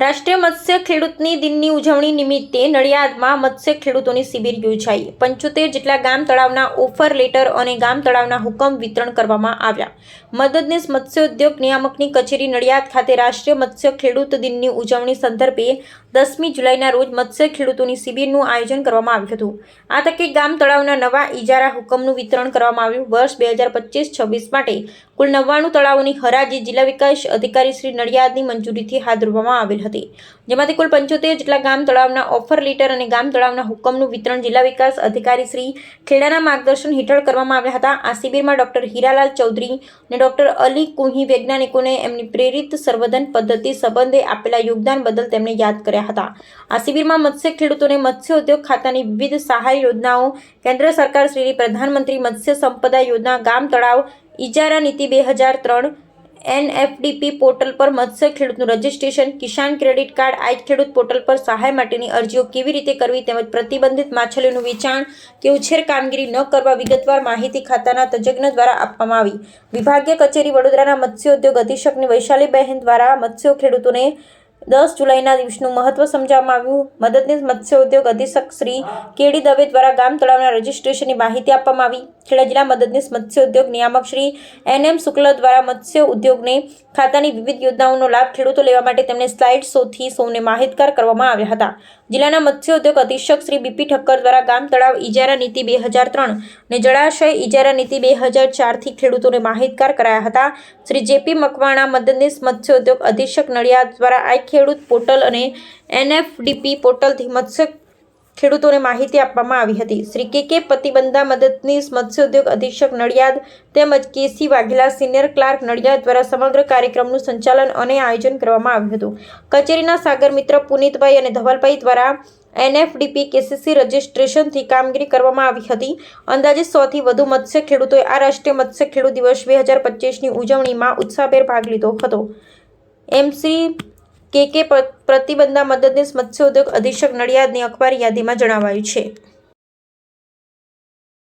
રાષ્ટ્રીય મત્સ્ય ખેડૂતની દિનની ઉજવણી નિમિત્તે નડિયાદમાં મત્સ્ય ખેડૂતોની શિબિર યોજાઈ. પંચોતેર જેટલા ગામ તળાવના ઓફર લેટર અને ગામ તળાવના હુકમ વિતરણ કરવામાં આવ્યા. મદદનીશ મત્સ્યોદ્યોગ નિયામકની કચેરી નડિયાદ ખાતે રાષ્ટ્રીય મત્સ્ય ખેડૂત દિનની ઉજવણી સંદર્ભે દસમી જુલાઈના રોજ મત્સ્ય ખેડૂતોની શિબિરનું આયોજન કરવામાં આવ્યું હતું. આ તકે ગામ તળાવના નવા ઇજારા હુકમનું વિતરણ કરવામાં આવ્યું. વર્ષ બે હજાર પચીસ છવ્વીસ માટે કુલ નવ્વાણું તળાવોની હરાજી જિલ્લા વિકાસ અધિકારી શ્રી નડિયાદની મંજૂરીથી હાથ ધરવામાં આવેલ હતી. જેમાંથી કુલ પંચોતેર જેટલા ગામ તળાવના ઓફર લેટર અને ગામ તળાવના હુકમનું વિતરણ જિલ્લા વિકાસ અધિકારી શ્રી ખેડાના માર્ગદર્શન હેઠળ કરવામાં આવ્યા હતા. આ શિબિરમાં ડોક્ટર હીરાલાલ ચૌધરી અને ડોક્ટર અલી કુહી વૈજ્ઞાનિકોને એમની પ્રેરિત સંવર્ધન પદ્ધતિ સંબંધે આપેલા યોગદાન બદલ તેમને યાદ કર્યા હતા. આ શિબિરમાં મત્સ્ય ખેડૂતોને મત્સ્ય ઉદ્યોગ ખાતાની વિવિધ સહાય યોજનાઓ, કેન્દ્ર સરકાર શ્રીની પ્રધાનમંત્રી મત્સ્ય સંપદા યોજના, ગામ તળાવ ઇજારા નીતિ બે હજાર ત્રણ એનએફડીપી પોર્ટલ પર મત્સ્ય ખેડૂતનું registration, Kisan credit card I Khedut portal પર સહાય માટેની અરજીઓ કેવી રીતે કરવી તેમજ પ્રતિબંધિત માછલીનું વેચાણ કે ઉછેર કામગીરી ન કરવા વિગતવાર માહિતી ખાતાના તજજ્ઞ દ્વારા આપવામાં આવી. વિભાગીય કચેરી વડોદરાના મત્સ્યોદ્યોગ અધિક્ષકની વૈશાલીબહેન દ્વારા મત્સ્ય ખેડૂતોને દસ જુલાઈના દિવસનું મહત્વ સમજાવવામાં આવ્યું. મદદનીશ મત્સ્ય ઉદ્યોગ અધિક્ષક શ્રી કેડી દવે દ્વારા ગામ તળાવના રજીસ્ટ્રેશનની માહિતી આપવામાં આવી. ખેડા જિલ્લા મદદનીશ મત્સ્ય ઉદ્યોગ નિયામક શ્રી એન એમ શુક્લ દ્વારા મત્સ્ય ઉદ્યોગને ખાતાની વિવિધ યોજનાઓનો લાભ ખેડૂતો લેવા માટે તેમને સ્લાઇડ શોથી સૌને માહિતગાર કરવામાં આવ્યા હતા. જિલ્લાના મત્સ્ય ઉદ્યોગ અધિક્ષક શ્રી બીપી ઠક્કર દ્વારા ગામ તળાવ ઇજારા નીતિ બે હજાર ત્રણ અને જળાશય ઇજારા નીતિ બે હજાર ચારથી ખેડૂતોને માહિતગાર કરાયા હતા. શ્રી જેપી મકવાણા મદદનીશ મત્સ્ય ઉદ્યોગ અધિક્ષક નડિયાદ દ્વારા આ ખેડૂત પોર્ટલ અને એનએફડીપી પોર્ટલથી મત્સ્ય ખેડૂતોને માહિતી આપવામાં આવી હતી. શ્રી કે કે પ્રતિબંધા મદદનીશ મત્સ્યોદ્યોગ અધિક્ષક નડિયાદ તેમજ KC Vaghela senior clerk Nadiad દ્વારા સમગ્ર કાર્યક્રમનું સંચાલન અને આયોજન કરવામાં આવ્યું હતું. કચેરીના સાગર મિત્ર પુનિતભાઈ અને ધવલભાઈ દ્વારા એનએફડીપી કેસીસી રજિસ્ટ્રેશનથી કામગીરી કરવામાં આવી હતી. અંદાજે સોથી વધુ મત્સ્ય ખેડૂતોએ આ રાષ્ટ્રીય મત્સ્ય ખેડૂત દિવસ બે હજાર પચીસની ઉજવણીમાં ઉત્સાહભેર ભાગ લીધો હતો. એમસી કે કે પ્રતિબંધના મદદનીશ મત્સ્યોદ્યોગ અધિક્ષક નડિયાદની અખબારી યાદીમાં જણાવાયું છે.